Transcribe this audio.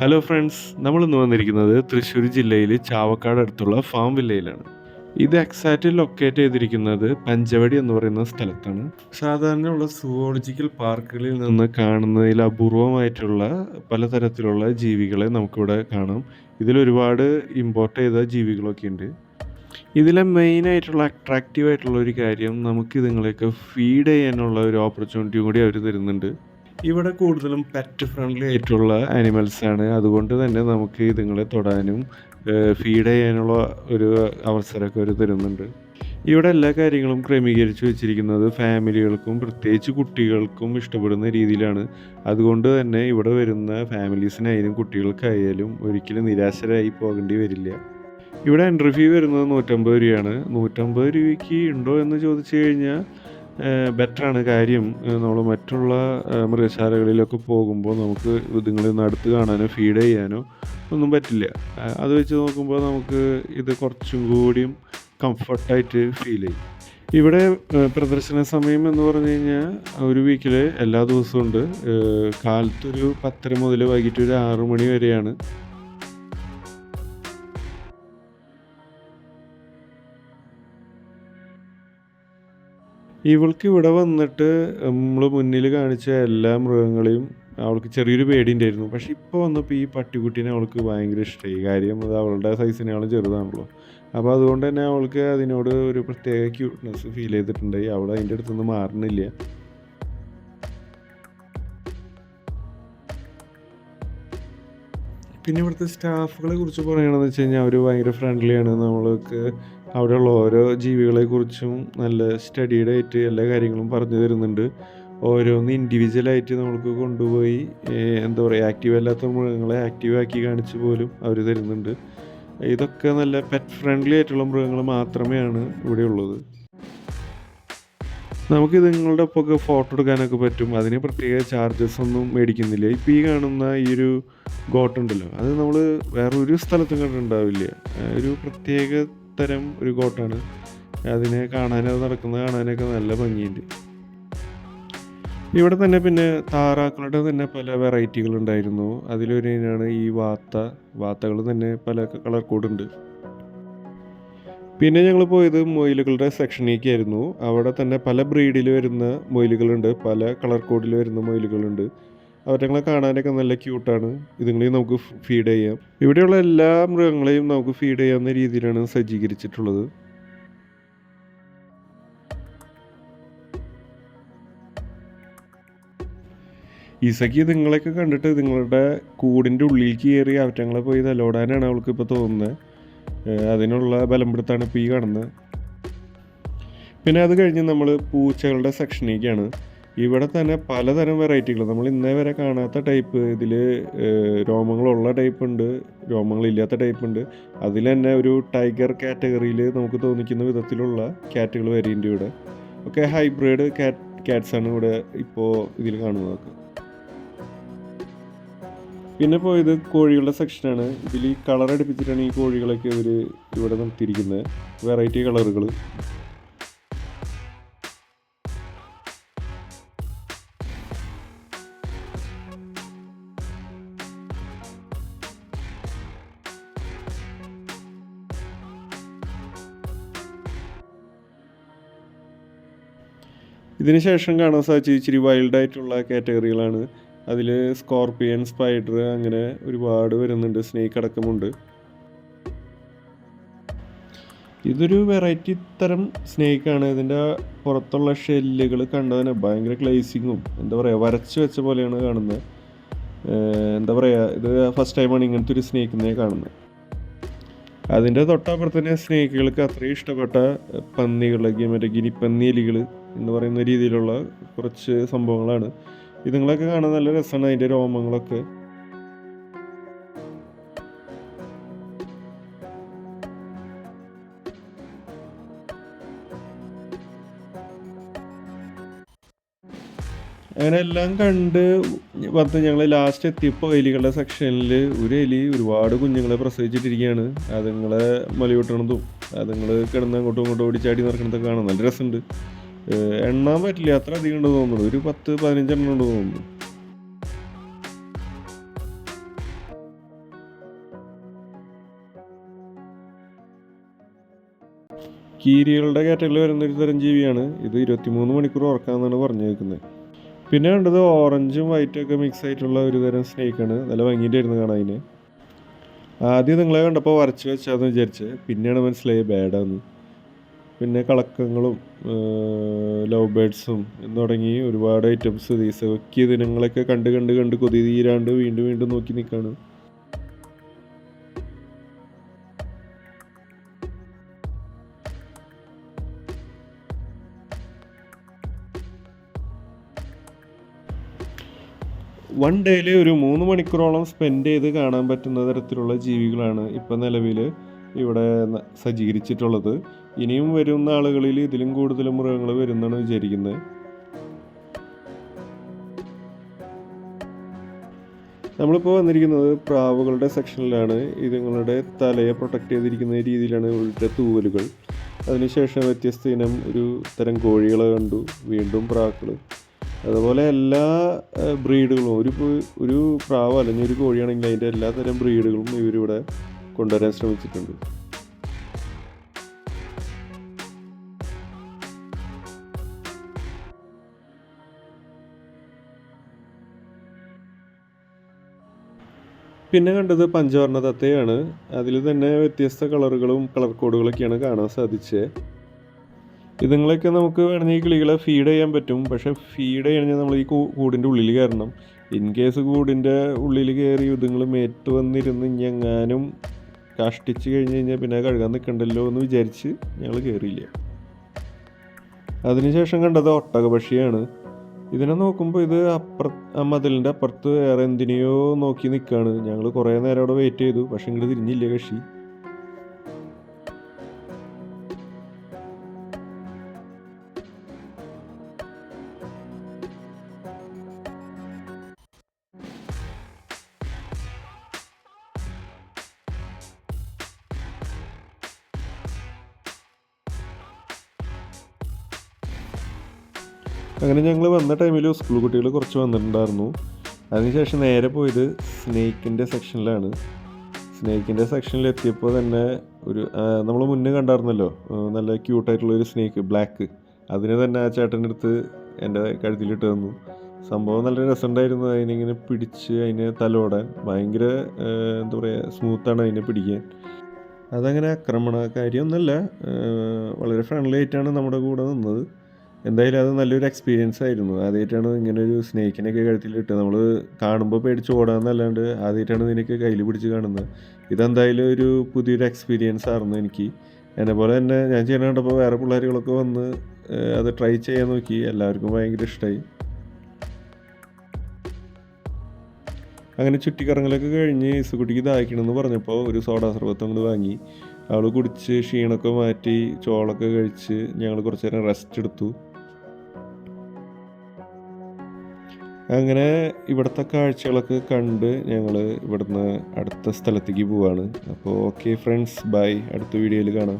Hello friends നമ്മൾ ഇന്ന് വന്നിരിക്കുന്നത് തൃശ്ശൂർ ജില്ലയിൽ ചാവക്കാട് അടുത്തുള്ള ഫാം വില്ലയിലാണ്. ഇത് എക്സാക്റ്റ് ലൊക്കേറ്റ് ചെയ്തിരിക്കുന്നത് പഞ്ചവടി എന്ന് പറയുന്ന സ്ഥലത്താണ്. സാധാരണയുള്ള സുവോളജിക്കൽ പാർക്കുകളിൽ നിന്ന് കാണുന്നതിൽ അപൂർവമായിട്ടുള്ള പലതരത്തിലുള്ള ജീവികളെ നമുക്കിവിടെ കാണാം. ഇതിൽ ഒരുപാട് ഇമ്പോർട്ട് ചെയ്ത ജീവികളൊക്കെ ഉണ്ട്. ഇതിലെ മെയിനായിട്ടുള്ള അട്രാക്റ്റീവ് ആയിട്ടുള്ള ഒരു കാര്യം നമുക്ക് ഇതുങ്ങളെയൊക്കെ ഫീഡ് ചെയ്യാനുള്ള ഒരു ഓപ്പർച്യൂണിറ്റിയും കൂടി അവർ തരുന്നുണ്ട്. ഇവിടെ കൂടുതലും പെറ്റ് ഫ്രണ്ട്ലി ആയിട്ടുള്ള ആനിമൽസ് ആണ്. അതുകൊണ്ട് തന്നെ നമുക്ക് ഇതുങ്ങളെ തൊടാനും ഫീഡ് ചെയ്യാനുള്ള ഒരു അവസരമൊക്കെ അവർ തരുന്നുണ്ട്. ഇവിടെ എല്ലാ കാര്യങ്ങളും ക്രമീകരിച്ച് വെച്ചിരിക്കുന്നത് ഫാമിലികൾക്കും പ്രത്യേകിച്ച് കുട്ടികൾക്കും ഇഷ്ടപ്പെടുന്ന രീതിയിലാണ്. അതുകൊണ്ട് തന്നെ ഇവിടെ വരുന്ന ഫാമിലീസിനായാലും കുട്ടികൾക്കായാലും ഒരിക്കലും നിരാശരായി പോകേണ്ടി വരില്ല. ഇവിടെ എൻട്രി ഫീ വരുന്നത് നൂറ്റമ്പത് രൂപയാണ്. നൂറ്റമ്പത് രൂപയ്ക്ക് ഉണ്ടോ എന്ന് ചോദിച്ചു കഴിഞ്ഞാൽ ബെറ്ററാണ് കാര്യം. നമ്മൾ മറ്റുള്ള മൃഗശാലകളിലൊക്കെ പോകുമ്പോൾ നമുക്ക് ഇതുങ്ങളെ ഒന്ന് അടുത്ത് കാണാനോ ഫീഡ് ചെയ്യാനോ ഒന്നും പറ്റില്ല. അത് വെച്ച് നോക്കുമ്പോൾ നമുക്ക് ഇത് കുറച്ചും കൂടിയും കംഫർട്ടായിട്ട് ഫീൽ ചെയ്യും. ഇവിടെ പ്രദർശന സമയം എന്ന് പറഞ്ഞു കഴിഞ്ഞാൽ ഒരു വീക്കിൽ എല്ലാ ദിവസവും ഉണ്ട്. കാലത്തൊരു പത്തര മുതൽ വൈകിട്ട് ഒരു ആറു മണി വരെയാണ് ഇവൾക്ക് ഇവിടെ വന്നിട്ട് നമ്മൾ മുന്നിൽ കാണിച്ച എല്ലാ മൃഗങ്ങളെയും അവൾക്ക് ചെറിയൊരു പേടിയുണ്ടായിരുന്നു പക്ഷെ ഇപ്പോൾ വന്നപ്പോൾ ഈ പട്ടിക്കുട്ടീനെ അവൾക്ക് ഭയങ്കര ഇഷ്ടമായി കാര്യം അത് അവളുടെ സൈസിനേക്കാളും ചെറുതാണല്ലോ. അപ്പോൾ അതുകൊണ്ട് തന്നെ അവൾക്ക് അതിനോട് ഒരു പ്രത്യേക ക്യൂട്ട്നെസ് ഫീൽ ചെയ്തിട്ടുണ്ടായി. അവൾ അതിന്റെ അടുത്തുനിന്ന് മാറുന്നില്ല. പിന്നെ ഇവിടുത്തെ സ്റ്റാഫുകളെ കുറിച്ച് പറയുകയാണെന്ന് വെച്ച് കഴിഞ്ഞാൽ അവർ ഭയങ്കര ഫ്രണ്ട്ലിയാണ് നമ്മൾക്ക് അവിടെയുള്ള ഓരോ ജീവികളെ കുറിച്ചും നല്ല സ്റ്റഡീഡ് ആയിട്ട് എല്ലാ കാര്യങ്ങളും പറഞ്ഞു തരുന്നുണ്ട്. ഓരോന്ന് ഇൻഡിവിജ്വലായിട്ട് നമ്മൾക്ക് കൊണ്ടുപോയി എന്താ പറയുക ആക്റ്റീവ് അല്ലാത്ത മൃഗങ്ങളെ ആക്റ്റീവ് ആക്കി കാണിച്ച് പോലും അവർ തരുന്നുണ്ട്. ഇതൊക്കെ നല്ല പെറ്റ് ഫ്രണ്ട്ലി ആയിട്ടുള്ള മൃഗങ്ങൾ മാത്രമേയാണ് ഇവിടെ ഉള്ളത്. നമുക്ക് ഇതുങ്ങളുടെ ഒപ്പമൊക്കെ ഫോട്ടോ എടുക്കാനൊക്കെ പറ്റും. അതിന് പ്രത്യേക ചാർജസ് ഒന്നും മേടിക്കുന്നില്ല. ഇപ്പോൾ ഈ കാണുന്ന ഈ ഒരു ഗോട്ടുണ്ടല്ലോ അത് നമ്മൾ വേറൊരു സ്ഥലത്തും കണ്ടിട്ടുണ്ടാവില്ല. ഒരു പ്രത്യേക തരം ഒരു കോട്ടാണ്. അതിനെ കാണാൻ അത് നടക്കുന്നത് കാണാനൊക്കെ നല്ല ഭംഗിയുണ്ട്. ഇവിടെ തന്നെ പിന്നെ താറാക്കളുടെ തന്നെ പല വെറൈറ്റികൾ ഉണ്ടായിരുന്നു. അതിലൊരു ഇനമാണ് ഈ വാത്ത. വാത്തകൾ തന്നെ പല കളർ കോഡുണ്ട്. പിന്നെ ഞങ്ങൾ പോയത് മൊയിലുകളുടെ സെക്ഷനിലേക്കായിരുന്നു അവിടെ തന്നെ പല ബ്രീഡിൽ വരുന്ന മൊയിലുകളുണ്ട്. പല കളർ കോഡിൽ വരുന്ന മൊയിലുകളുണ്ട്. അവറ്റങ്ങളെ കാണാനൊക്കെ നല്ല ക്യൂട്ടാണ് ഇതുങ്ങളെയും നമുക്ക് ഫീഡ് ചെയ്യാം. ഇവിടെയുള്ള എല്ലാ മൃഗങ്ങളെയും നമുക്ക് ഫീഡ് ചെയ്യാവുന്ന രീതിയിലാണ് സജ്ജീകരിച്ചിട്ടുള്ളത്. ഈസയ്ക്ക് നിങ്ങളെയൊക്കെ കണ്ടിട്ട് നിങ്ങളുടെ കൂടിന്റെ ഉള്ളിലേക്ക് കയറി അവറ്റങ്ങളെ പോയി തലോടാനാണ് അവൾക്ക് ഇപ്പോൾ തോന്നുന്നത് അതിനുള്ള ബലപ്പെടുത്താണ് ഇപ്പോൾ ഈ കാണുന്നത്. പിന്നെ അത് കഴിഞ്ഞ് നമ്മൾ പൂച്ചകളുടെ സെക്ഷനിലേക്കാണ് ഇവിടെ തന്നെ പലതരം വെറൈറ്റികൾ. നമ്മൾ ഇന്നേ വരെ കാണാത്ത ടൈപ്പ് ഇതിൽ രോമങ്ങളുള്ള ടൈപ്പ് ഉണ്ട് രോമങ്ങളില്ലാത്ത ടൈപ്പ് ഉണ്ട്. അതിൽ തന്നെ ഒരു ടൈഗർ കാറ്റഗറിയിൽ നമുക്ക് തോന്നിക്കുന്ന വിധത്തിലുള്ള ക്യാറ്റുകൾ വരെയുണ്ട് ഇവിടെ. ഒക്കെ ഹൈബ്രിഡ് കാറ്റ് ക്യാറ്റ്സാണ് ഇവിടെ ഇപ്പോൾ ഇതിൽ കാണുന്നതൊക്കെ. പിന്നെ പോയത് കോഴികളുടെ സെക്ഷനാണ്. ഇതിൽ ഈ കളർ അടുപ്പിച്ചിട്ടാണ് ഈ കോഴികളൊക്കെ ഇവർ ഇവിടെ നിർത്തിയിരിക്കുന്നത്. വെറൈറ്റി കളറുകൾ ഇതിന് ശേഷം കാണാൻ സാധിച്ചത് ഇച്ചിരി വൈൽഡായിട്ടുള്ള കാറ്റഗറികളാണ് അതിൽ സ്കോർപ്പിയൻ സ്പൈഡർ അങ്ങനെ ഒരുപാട് വരുന്നുണ്ട്. സ്നേക്ക് അടക്കമുണ്ട്. ഇതൊരു വെറൈറ്റി തരം സ്നേക്കാണ് ഇതിന്റെ പുറത്തുള്ള ഷെല്ലുകൾ കണ്ടതിന് ഭയങ്കര ഗ്ലേസിങ്ങും എന്താ പറയുക വരച്ച് വെച്ച പോലെയാണ് കാണുന്നത്. എന്താ പറയുക ഇത് ഫസ്റ്റ് ടൈമാണ് ഇങ്ങനത്തെ ഒരു സ്നേക്കിനെ കാണുന്നത്. അതിന്റെ തൊട്ടപ്പുറത്ത് തന്നെ സ്നേക്കുകൾക്ക് അത്രയും ഇഷ്ടപ്പെട്ട പന്നികളൊക്കെ മറ്റേ ഗിനിപ്പന്നി എലികൾ എന്ന് പറയുന്ന രീതിയിലുള്ള കുറച്ച് സംഭവങ്ങളാണ്. ഇതുങ്ങളൊക്കെ കാണാൻ നല്ല രസമാണ് അതിന്റെ രോമങ്ങളൊക്കെ. അങ്ങനെ എല്ലാം കണ്ട് വന്ന് ഞങ്ങൾ ലാസ്റ്റ് എത്തിയപ്പോൾ എലികളുടെ സെക്ഷനിൽ ഒരു എലി ഒരുപാട് കുഞ്ഞുങ്ങളെ പ്രസവിച്ചിട്ടിരിക്കുകയാണ്. അതുങ്ങളെ മലയൂട്ടണതും അതുങ്ങൾ കിടന്ന് അങ്ങോട്ടും ഇങ്ങോട്ടും ഓടിച്ചാടി നടക്കണതൊക്കെ കാണാൻ നല്ല രസമുണ്ട്. എണ്ണാൻ പറ്റില്ല. അത്ര അധികം ഉണ്ട് തോന്നുന്നു. ഒരു പത്ത് പതിനഞ്ചെണ്ണം ഉണ്ട് തോന്നുന്നു. കീരികളുടെ കാറ്റഗറിയിൽ വരുന്ന ഒരു തരം ജീവിയാണ്. ഇത് ഇരുപത്തിമൂന്ന് മണിക്കൂർ ഉറക്കാമെന്നാണ് പറഞ്ഞേക്കുന്നത്. പിന്നെ കണ്ടത് ഓറഞ്ചും വൈറ്റും ഒക്കെ മിക്സ് ആയിട്ടുള്ള ഒരു തരം സ്നേക്കാണ് നല്ല ഭംഗിന്റെ ഭംഗിയിട്ടായിരുന്നു കാണാൻ അതിന്. ആദ്യം നിങ്ങളെ കണ്ടപ്പോൾ വരച്ച് വെച്ചാന്ന് വിചാരിച്ചത്. പിന്നെയാണ് മനസ്സിലായി ബാഡാന്ന് പിന്നെ കളക്കങ്ങളും ലവ് ബേഡ്സും എന്ന് തുടങ്ങി ഒരുപാട് ഐറ്റംസ് ദീസവക്കിയ ദിനങ്ങളൊക്കെ കണ്ട് കണ്ട് കണ്ട് കൊതി തീരാണ്ട് വീണ്ടും വീണ്ടും നോക്കി നിൽക്കുകയാണ് വൺ ഡേയിൽ ഒരു മൂന്ന് മണിക്കൂറോളം സ്പെൻഡ് ചെയ്ത് കാണാൻ പറ്റുന്ന തരത്തിലുള്ള ജീവികളാണ് ഇപ്പം നിലവിൽ ഇവിടെ സജ്ജീകരിച്ചിട്ടുള്ളത്. ഇനിയും വരുന്ന ആളുകളിൽ ഇതിലും കൂടുതൽ മൃഗങ്ങൾ വരുന്നാണ് വിചാരിക്കുന്നത്. നമ്മളിപ്പോൾ വന്നിരിക്കുന്നത് പ്രാവുകളുടെ സെക്ഷനിലാണ്. ഇതുങ്ങളുടെ തലയെ പ്രൊട്ടക്റ്റ് ചെയ്തിരിക്കുന്ന രീതിയിലാണ് ഇവിടുത്തെ തൂവലുകൾ. അതിനുശേഷം വ്യത്യസ്ത ഇനം ഒരു തരം കോഴികളെ കണ്ടു. വീണ്ടും പ്രാക്കൾ അതുപോലെ എല്ലാ ബ്രീഡുകളും ഒരു ഒരു പ്രാവ് അല്ലെങ്കിൽ ഒരു കോഴിയാണെങ്കിൽ അതിന്റെ എല്ലാ തരം ബ്രീഡുകളും ഇവരിവിടെ കൊണ്ടുവരാൻ ശ്രമിച്ചിട്ടുണ്ട്. പിന്നെ കണ്ടത് പഞ്ചവർണ തത്തയാണ്. അതിൽ തന്നെ വ്യത്യസ്ത കളറുകളും കളർ കോഡുകളൊക്കെയാണ് കാണാൻ സാധിച്ചത് ഇതുങ്ങളെയൊക്കെ നമുക്ക് വേണമെങ്കിൽ കിളികളെ ഫീഡ് ചെയ്യാൻ പറ്റും. പക്ഷേ ഫീഡ് ചെയ്യണമെങ്കിൽ നമ്മൾ ഈ കൂടിന്റെ ഉള്ളിൽ കയറണം. ഇൻ കേസ് കൂടിന്റെ ഉള്ളിൽ കയറി ഇതുങ്ങൾ മേറ്റ് വന്നിരുന്ന് ഞങ്ങാനും കഷ്ടിച്ച് കഴിഞ്ഞ് കഴിഞ്ഞാൽ പിന്നെ കഴുകാൻ നിൽക്കണ്ടല്ലോ എന്ന് വിചാരിച്ച് ഞങ്ങൾ കയറിയില്ല. അതിനുശേഷം കണ്ടത് ഒട്ടകപക്ഷിയാണ്. ഇതിനെ നോക്കുമ്പോൾ ഇത് അപ്പുറ മതിലിന്റെ അപ്പുറത്ത് വേറെ എന്തിനെയോ നോക്കി നിൽക്കുകയാണ് ഞങ്ങൾ കുറേ നേരം അവിടെ വെയിറ്റ് ചെയ്തു. പക്ഷെ ഇങ്ങോട്ട് തിരിഞ്ഞില്ല കക്ഷി. അങ്ങനെ ഞങ്ങൾ വന്ന ടൈമിൽ സ്കൂൾ കുട്ടികൾ കുറച്ച് വന്നിട്ടുണ്ടായിരുന്നു. അതിനുശേഷം നേരെ പോയത് സ്നേക്കിന്റെ സെക്ഷനിലാണ് സ്നേക്കിന്റെ സെക്ഷനിൽ എത്തിയപ്പോൾ തന്നെ ഒരു നമ്മൾ മുന്നേ കണ്ടായിരുന്നല്ലോ നല്ല ക്യൂട്ടായിട്ടുള്ള ഒരു സ്നേക്ക് ബ്ലാക്ക് അതിനെ തന്നെ ആ ചേട്ടന്റെ അടുത്ത് എന്റെ കഴുത്തിലിട്ട് തന്നു. സംഭവം നല്ല രസമുണ്ടായിരുന്നു. അതിനിങ്ങനെ പിടിച്ച് അതിനെ തലോടാൻ. ഭയങ്കര എന്താ പറയുക സ്മൂത്താണ് അതിനെ പിടിക്കാൻ. അതങ്ങനെ ആക്രമണകാരിയൊന്നുമല്ല വളരെ ഫ്രണ്ട്ലി ആയിട്ടാണ് നമ്മുടെ കൂടെ നിന്നത്. എന്തായാലും അത് നല്ലൊരു എക്സ്പീരിയൻസ് ആയിരുന്നു. ആദ്യമായിട്ടാണ് ഇങ്ങനെ ഒരു സ്നേക്കിനൊക്കെ കഴുത്തിലിട്ട് നമ്മൾ കാണുമ്പോൾ പേടിച്ച് ഓടാന്നല്ലാണ്ട് ആദ്യമായിട്ടാണ് ഇതിനൊക്കെ കയ്യിൽ പിടിച്ച് കാണുന്നത്. ഇതെന്തായാലും ഒരു പുതിയൊരു എക്സ്പീരിയൻസ് ആയിരുന്നു എനിക്ക്. എന്നെ പോലെ തന്നെ ഞാൻ ചെയ്യണ കണ്ടപ്പോൾ വേറെ പിള്ളേരുകളൊക്കെ വന്ന് അത് ട്രൈ ചെയ്യാൻ നോക്കി. എല്ലാവർക്കും ഭയങ്കര ഇഷ്ടമായി അങ്ങനെ ചുറ്റിക്കറങ്ങലൊക്കെ കഴിഞ്ഞ് ഇസുകുട്ടിക്ക് ദാഹിക്കണമെന്ന് പറഞ്ഞപ്പോൾ ഒരു സോഡാ സർബത്ത് അങ്ങോട്ട് വാങ്ങി. അവൾ കുടിച്ച് ക്ഷീണമൊക്കെ മാറ്റി ചോളൊക്കെ കഴിച്ച് ഞങ്ങൾ കുറച്ച് നേരം റെസ്റ്റ് എടുത്തു. അങ്ങനെ ഇവിടുത്തെ കാഴ്ചകളൊക്കെ കണ്ട് ഞങ്ങൾ ഇവിടുന്ന് അടുത്ത സ്ഥലത്തേക്ക് പോവാണ്. അപ്പോൾ ഓക്കെ ഫ്രണ്ട്സ് ബൈ അടുത്ത വീഡിയോയിൽ കാണാം.